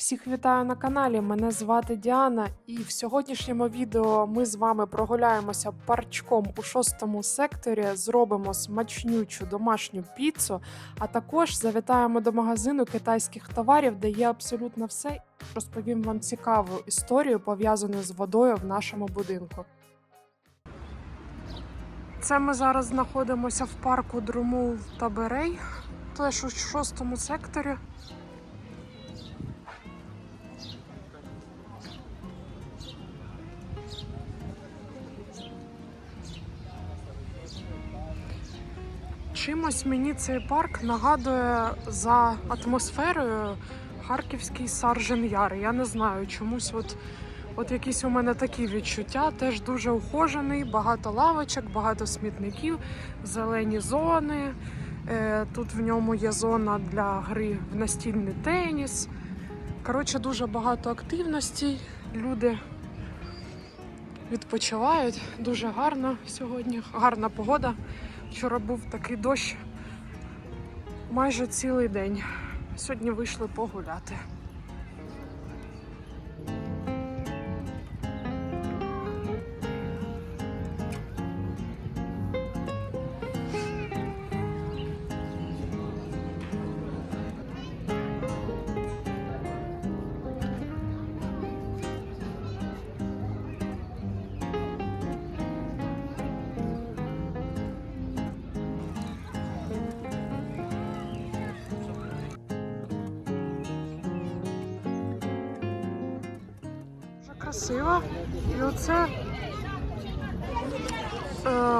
Всіх вітаю на каналі. Мене звати Діана, і в сьогоднішньому відео ми з вами прогуляємося парчком у шостому секторі, зробимо смачнючу домашню піцу, а також завітаємо до магазину китайських товарів, де є абсолютно все. Розповім вам цікаву історію, пов'язану з водою в нашому будинку. Це ми зараз знаходимося в парку Друмул та Берей, теж у шостому секторі. Чимось мені цей парк нагадує за атмосферою Харківський Саржен Яр. Я не знаю, чомусь от, от якісь у мене такі відчуття. Теж дуже ухожений, багато лавочок, багато смітників, зелені зони. Е, Тут в ньому є зона для гри в настільний теніс. Коротше, дуже багато активностей. Люди відпочивають. Дуже гарно сьогодні. Гарна погода. Вчора був такий дощ майже цілий день. Сьогодні вийшли погуляти.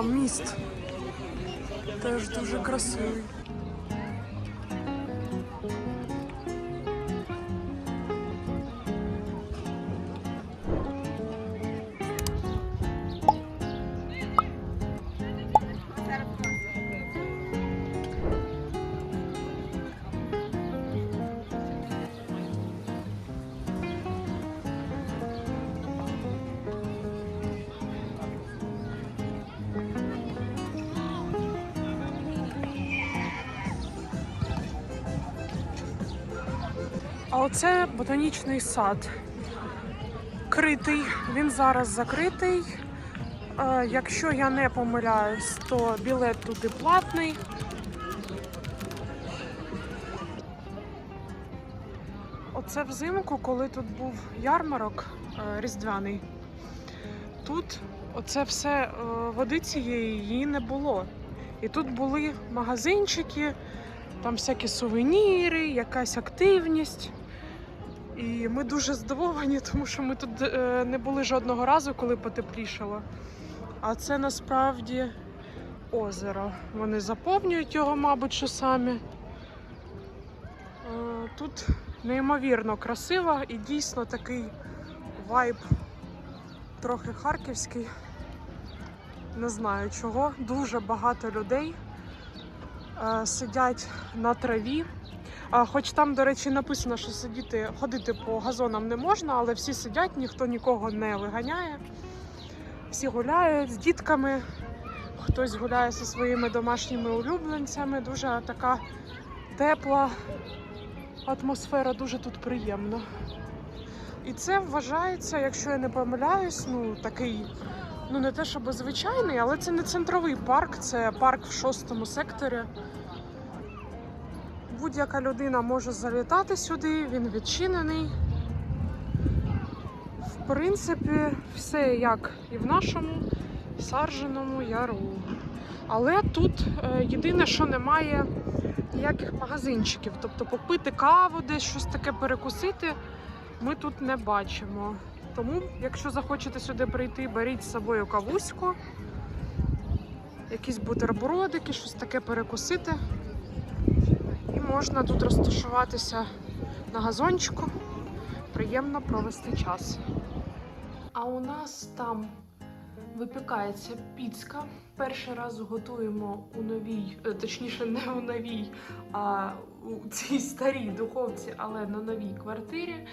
Міст. Теж дуже красивий. А оце ботанічний сад. Критий. Він зараз закритий. Е, якщо я не помиляюсь, то білет туди платний. Оце взимку, коли тут був ярмарок е, різдвяний. Тут оце все е, води цієї її не було. І тут були магазинчики, там всякі сувеніри, якась активність. І ми дуже здивовані, тому що ми тут е, не були жодного разу, коли потеплішало. А це насправді озеро. Вони заповнюють його, мабуть, що самі. Е, Тут неймовірно красиво і дійсно такий вайб трохи харківський. Не знаю чого. Дуже багато людей е, сидять на траві. Хоч там, до речі, написано, що сидіти, ходити по газонам не можна, але всі сидять, ніхто нікого не виганяє. Всі гуляють з дітками, хтось гуляє зі своїми домашніми улюбленцями. Дуже така тепла атмосфера, дуже тут приємно. І це вважається, якщо я не помиляюсь, ну такий, ну не те, щоб звичайний, але це не центровий парк, це парк в шостому секторі. Будь-яка людина може залітати сюди, він відчинений. В принципі, все як і в нашому сарженому яру. Але тут е, єдине, що немає ніяких магазинчиків. Тобто попити каву, десь щось таке перекусити, ми тут не бачимо. Тому, якщо захочете сюди прийти, беріть з собою кавуську, якісь бутербродики, щось таке перекусити. Можна тут розташуватися на газончику, приємно провести час. А у нас там випікається піцка. Перший раз готуємо у новій, е, точніше, не у новій, а у цій старій духовці, але на новій квартирі. Е,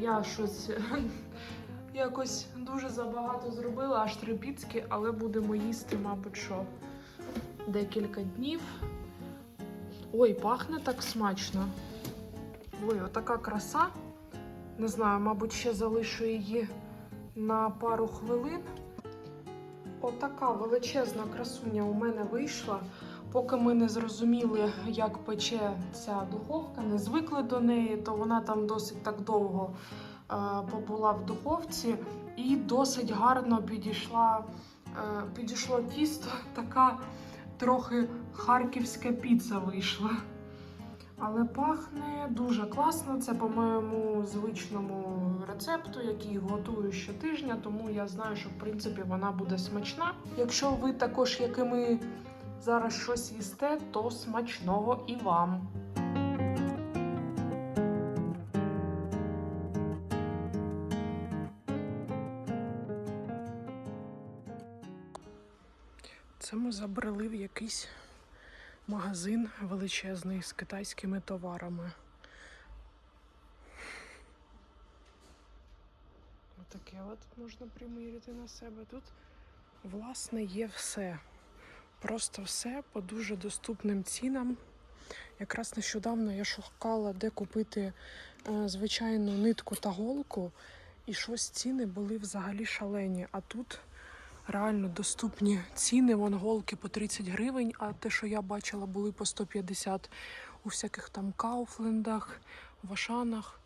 я щось якось дуже забагато зробила, аж три піцки, але будемо їсти, мабуть, що декілька днів. Ой, пахне так смачно. Ой, отака краса. Не знаю, мабуть, ще залишу її на пару хвилин. Отака величезна красуня у мене вийшла. Поки ми не зрозуміли, як пече ця духовка, не звикли до неї, то вона там досить так довго е, побула в духовці і досить гарно підійшла, е, підійшло тісто, така трохи харківська піца вийшла. Але пахне дуже класно. Це по моєму звичному рецепту, який готую щотижня, тому я знаю, що в принципі вона буде смачна. Якщо ви також, як і ми, зараз щось їсте, то смачного і вам. Це ми забрели в якийсь магазин величезний з китайськими товарами. Отаке от можна приміряти на себе. Тут, власне, є все. Просто все по дуже доступним цінам. Якраз нещодавно я шукала, де купити е, звичайну нитку та голку, і щось ціни були взагалі шалені. А тут реально доступні ціни. Вон голки по 30 гривень, а те, що я бачила, були по 150 у всяких там кауфлендах, в Ашанах.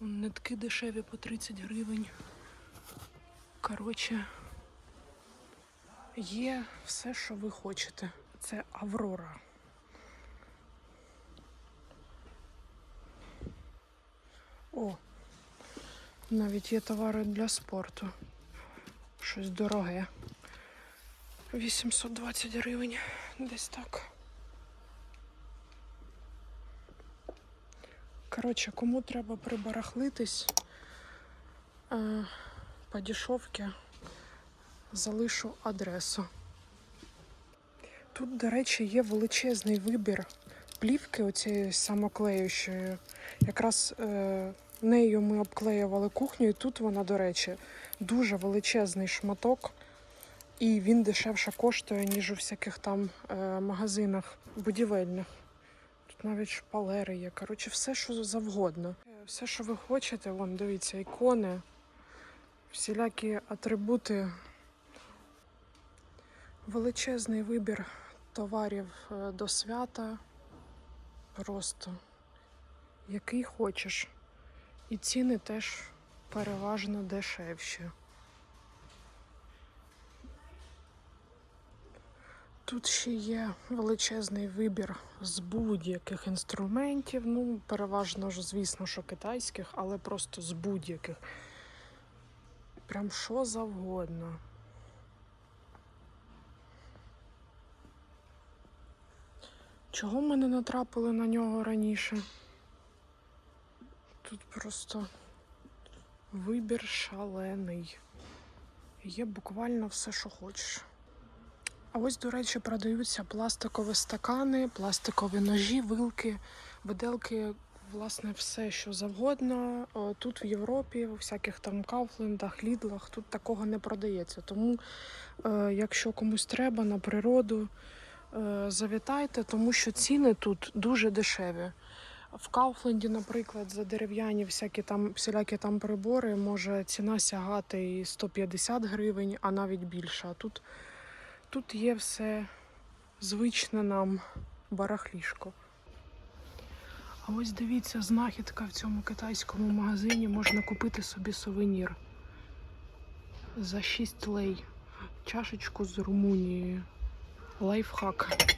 Нитки дешеві по 30 гривень. Коротше, є все, що ви хочете. Це Аврора. О, навіть є товари для спорту. Щось дороге. 820 гривень. Десь так. Коротше, кому треба прибарахлитись е, по дешевці, залишу адресу. Тут, до речі, є величезний вибір плівки оцієї самоклеючої. Якраз е, нею ми обклеювали кухню, і тут вона, до речі, дуже величезний шматок, і він дешевше коштує, ніж у всяких там е, магазинах будівельних. Тут навіть шпалери є. Коротше, все, що завгодно. Е, Все, що ви хочете, вон, дивіться, ікони, всілякі атрибути. Величезний вибір товарів е, до свята. Просто який хочеш. І ціни теж переважно дешевші. Тут ще є величезний вибір з будь-яких інструментів. Ну, переважно ж, звісно, що китайських, але просто з будь-яких. Прям що завгодно. Чого ми не натрапили на нього раніше? Тут просто вибір шалений. Є буквально все, що хочеш. А ось, до речі, продаються пластикові стакани, пластикові ножі, вилки, виделки, власне, все, що завгодно. Тут в Європі, у всяких там кауфлендах, лідлах, тут такого не продається. Тому, е, якщо комусь треба на природу, е, завітайте, тому що ціни тут дуже дешеві. В Кауфленді, наприклад, за дерев'яні всякі там всілякі там прибори може ціна сягати і 150 гривень, а навіть більше. А тут, тут є все звичне нам барахлішко. А ось дивіться, знахідка в цьому китайському магазині можна купити собі сувенір за 6 лей. Чашечку з Румунією. Лайфхак.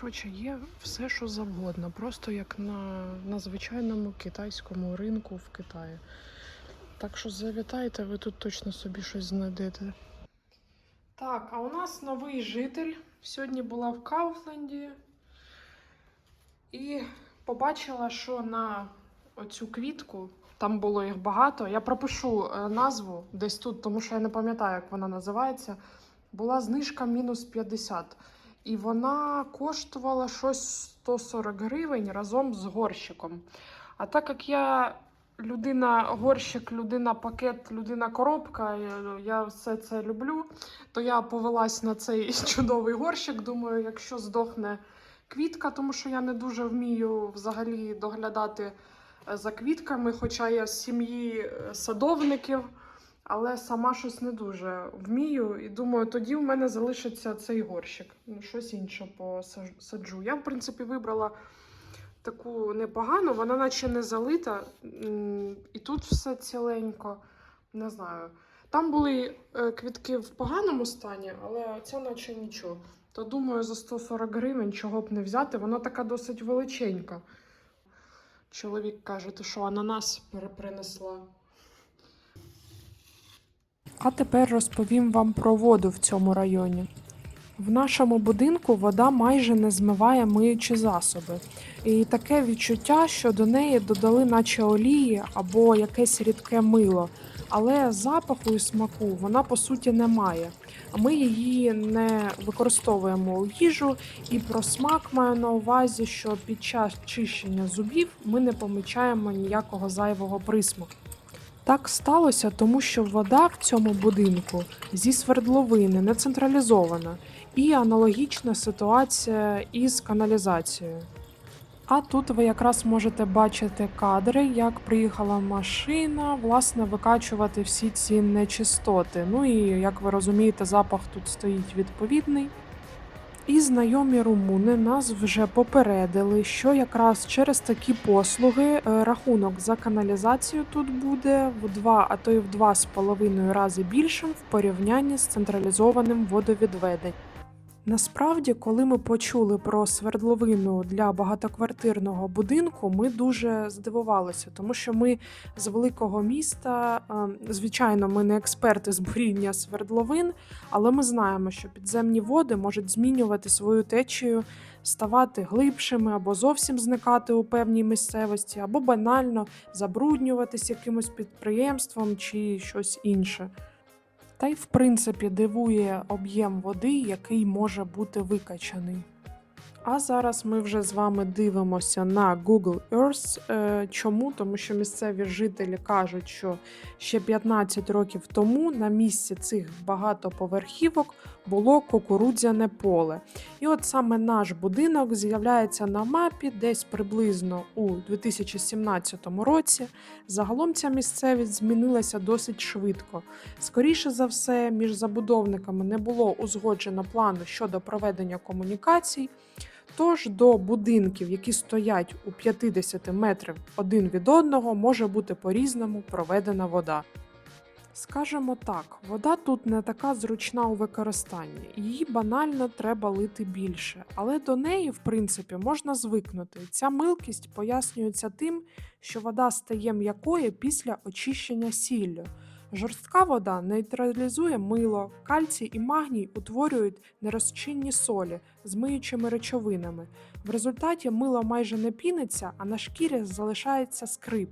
Коротше, є все, що завгодно, просто як на, на звичайному китайському ринку в Китаї. Так що завітайте, ви тут точно собі щось знайдете. Так, а у нас новий житель. Сьогодні була в Кауфленді і побачила, що на оцю квітку, там було їх багато. Я пропишу е, назву десь тут, тому що я не пам'ятаю, як вона називається. Була знижка мінус 50. І вона коштувала щось 140 гривень разом з горщиком. А так як я людина горщик, людина пакет, людина коробка, я- я все це люблю, то я повелась на цей чудовий горщик. Думаю, якщо здохне квітка, тому що я не дуже вмію взагалі доглядати е, за квітками, хоча я з сім'ї е, садовників, але сама щось не дуже вмію. І думаю, тоді в мене залишиться цей горщик. Ну, щось інше посаджу. Я, в принципі, вибрала таку непогану, вона наче не залита. І тут все ціленько. Не знаю. Там були е, квітки в поганому стані, але ця наче нічого. То думаю, за 140 гривень чого б не взяти, вона така досить величенька. Чоловік каже, ти що, ананас перепринесла. А тепер розповім вам про воду в цьому районі. В нашому будинку вода майже не змиває миючі засоби. І таке відчуття, що до неї додали наче олії або якесь рідке мило. Але запаху і смаку вона по суті не має. Ми її не використовуємо у їжу, і про смак маю на увазі, що під час чищення зубів ми не помічаємо ніякого зайвого присмаку. Так сталося, тому що вода в цьому будинку зі свердловини не централізована, і аналогічна ситуація із каналізацією. А тут ви якраз можете бачити кадри, як приїхала машина, власне, викачувати всі ці нечистоти. Ну і як ви розумієте, запах тут стоїть відповідний. І знайомі румуни нас вже попередили, що якраз через такі послуги е, рахунок за каналізацію тут буде в два, а то й в два з половиною рази більшим в порівнянні з централізованим водовідведенням. Насправді, коли ми почули про свердловину для багатоквартирного будинку, ми дуже здивувалися, тому що ми з великого міста, е, звичайно, ми не експерти з буріння свердловин, але ми знаємо, що підземні води можуть змінювати свою течію, ставати глибшими або зовсім зникати у певній місцевості, або банально забруднюватись якимось підприємством чи щось інше. Та й в принципі дивує об'єм води, який може бути викачаний. А зараз ми вже з вами дивимося на Google Earth. Е, Чому? Тому що місцеві жителі кажуть, що ще 15 років тому на місці цих багатоповерхівок було кукурудзяне поле. І от саме наш будинок з'являється на мапі десь приблизно у 2017 році. Загалом ця місцевість змінилася досить швидко. Скоріше за все, між забудовниками не було узгоджено плану щодо проведення комунікацій. Тож до будинків, які стоять у 50 метрів один від одного, може бути по-різному проведена вода. Скажемо так, вода тут не така зручна у використанні, її банально треба лити більше, але до неї, в принципі, можна звикнути. Ця милкість пояснюється тим, що вода стає м'якою після очищення сіллю. Жорстка вода нейтралізує мило, кальцій і магній утворюють нерозчинні солі з миючими речовинами. В результаті мило майже не піниться, а на шкірі залишається скрип.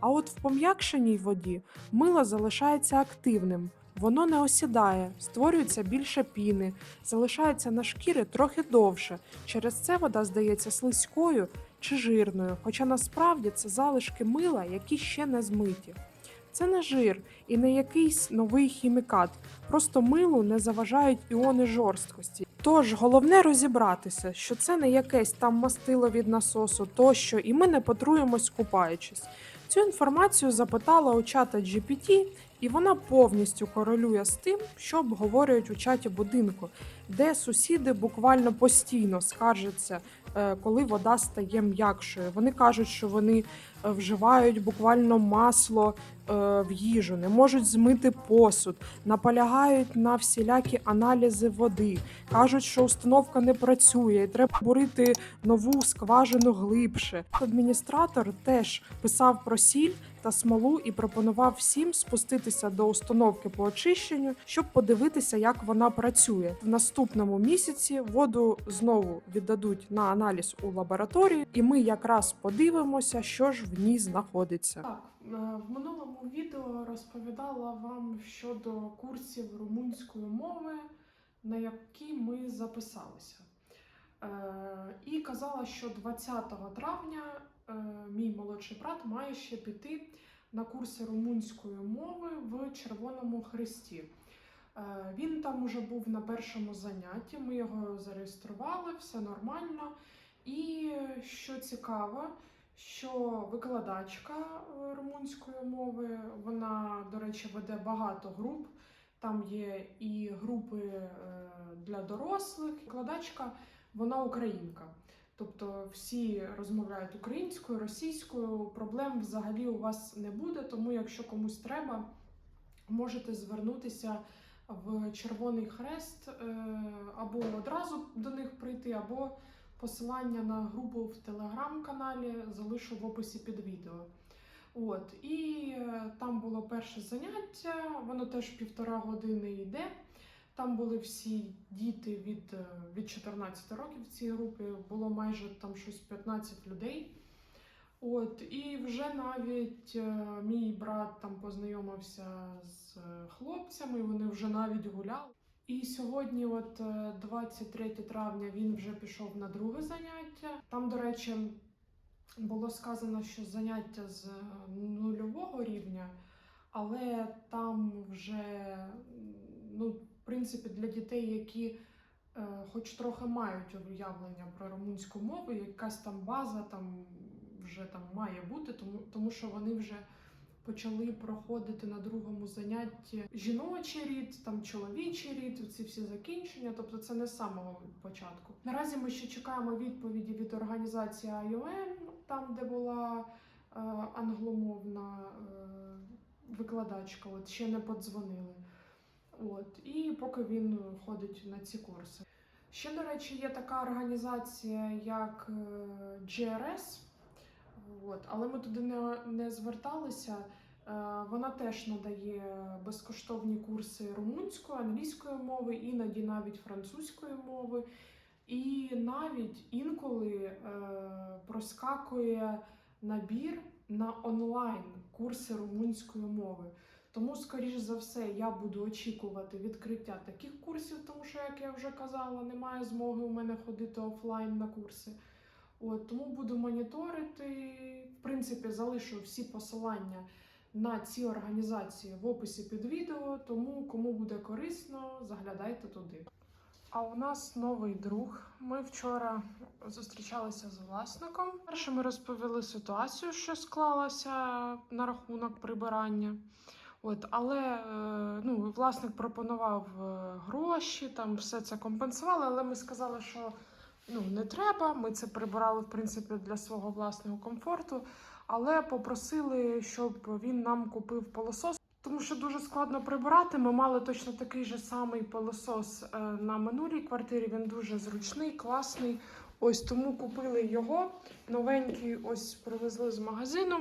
А от в пом'якшеній воді мило залишається активним. Воно не осідає, створюється більше піни, залишається на шкірі трохи довше. Через це вода здається слизькою чи жирною, хоча насправді це залишки мила, які ще не змиті. Це не жир і не якийсь новий хімікат. Просто милу не заважають іони жорсткості. Тож головне розібратися, що це не якесь там мастило від насосу тощо, і ми не потруємось купаючись. Цю інформацію запитала у чата GPT, і вона повністю корелює з тим, що обговорюють у чаті будинку, де сусіди буквально постійно скаржаться, е, коли вода стає м'якшою. Вони кажуть, що вони е, вживають буквально масло е, в їжу, не можуть змити посуд, наполягають на всілякі аналізи води, кажуть, що установка не працює, і треба бурити нову скважину глибше. Адміністратор теж писав про сіль та смолу і пропонував всім спуститися до установки по очищенню, щоб подивитися, як вона працює. В наступному місяці воду знову віддадуть на аналіз у лабораторію, і ми якраз подивимося, що ж в ній знаходиться. Так, е, в минулому відео розповідала вам щодо курсів румунської мови, на які ми записалися. Е, І казала, що 20 травня мій молодший брат має ще піти на курси румунської мови в Червоному Хресті. Е, Він там уже був на першому занятті. Ми його зареєстрували, все нормально. І е, що цікаво, що викладачка е, румунської мови, вона, до речі, веде багато груп. Там є і групи е, для дорослих. Викладачка, вона українка. Тобто всі розмовляють українською, російською. Проблем взагалі у вас не буде. Тому, якщо комусь треба, можете звернутися в Червоний Хрест е, або одразу до них прийти, або посилання на групу в телеграм-каналі залишу в описі під відео. От, і е, там було перше заняття, воно теж півтора години йде. Там були всі діти від, е, від 14 років в цій групі, було майже там щось 15 людей. От, і вже навіть е, мій брат там познайомився з е, хлопцями, вони вже навіть гуляли. І сьогодні, от е, 23 травня, він вже пішов на друге заняття. Там, до речі, було сказано, що заняття з е, нульового рівня, але там вже, ну, принципі, для дітей, які е, хоч трохи мають уявлення про румунську мову, якась там база там вже там має бути, тому, тому що вони вже почали проходити на другому занятті жіночий рід, там чоловічий рід, ці всі закінчення. Тобто це не з самого початку. Наразі ми ще чекаємо відповіді від організації IOM, там де була е, англомовна е, викладачка. От ще не подзвонили. От і поки він ходить на ці курси. Ще, до речі, є така організація, як е, GRS, От, але ми туди не, не зверталися. Е, Вона теж надає безкоштовні курси румунської, англійської мови, іноді навіть французької мови. І навіть інколи е, проскакує набір на онлайн курси румунської мови. Тому, скоріш за все, я буду очікувати відкриття таких курсів, тому що, як я вже казала, немає змоги у мене ходити офлайн на курси. От, тому буду моніторити. В принципі, залишу всі посилання на ці організації в описі під відео. Тому, кому буде корисно, заглядайте туди. А у нас новий друг. Ми вчора зустрічалися з власником. Перше ми розповіли ситуацію, що склалася на рахунок прибирання. От, але е, ну, власник пропонував е, гроші, там все це компенсували, але ми сказали, що ну, не треба. Ми це прибирали в принципі для свого власного комфорту. Але попросили, щоб він нам купив пилосос, тому що дуже складно прибирати. Ми мали точно такий же самий пилосос е, на минулій квартирі. Він дуже зручний, класний. Ось тому купили його. Новенький, ось привезли з магазину.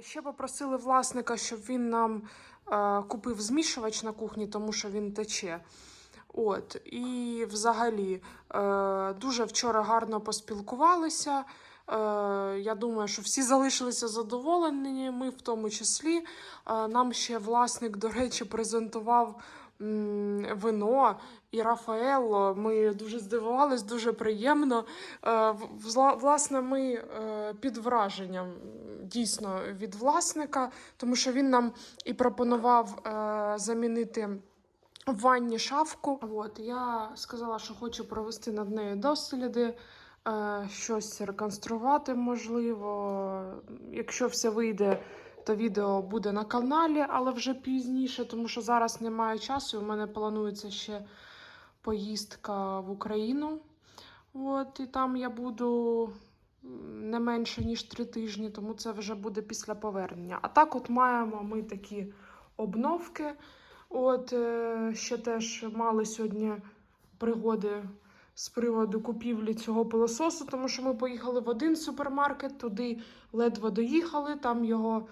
Ще попросили власника, щоб він нам е, купив змішувач на кухні, тому що він тече. От, і взагалі е, дуже вчора гарно поспілкувалися. Е, я думаю, що всі залишилися задоволені, ми в тому числі. Нам ще власник, до речі, презентував вино і Рафаелло. Ми дуже здивувались, дуже приємно. Е, власне, ми е, під враженням дійсно від власника, тому що він нам і пропонував е, замінити в ванні шафку. От, я сказала, що хочу провести над нею досліди, щось реконструювати можливо. Якщо все вийде, то відео буде на каналі, але вже пізніше, тому що зараз немає часу. У мене планується ще поїздка в Україну. От, і там я буду не менше, ніж три тижні, тому це вже буде після повернення. А так, от маємо ми такі обновки. От е, ще теж мали сьогодні пригоди з приводу купівлі цього пилососу, тому що ми поїхали в один супермаркет, туди ледве доїхали, там його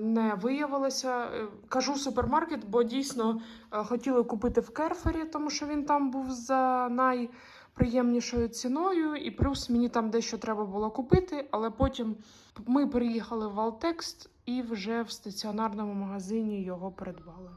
не виявилося. Е, Кажу супермаркет, бо дійсно е, хотіли купити в Керфері, тому що він там був за найприємнішою ціною, і плюс мені там дещо треба було купити, але потім ми приїхали в Алтекст і вже в стаціонарному магазині його придбали.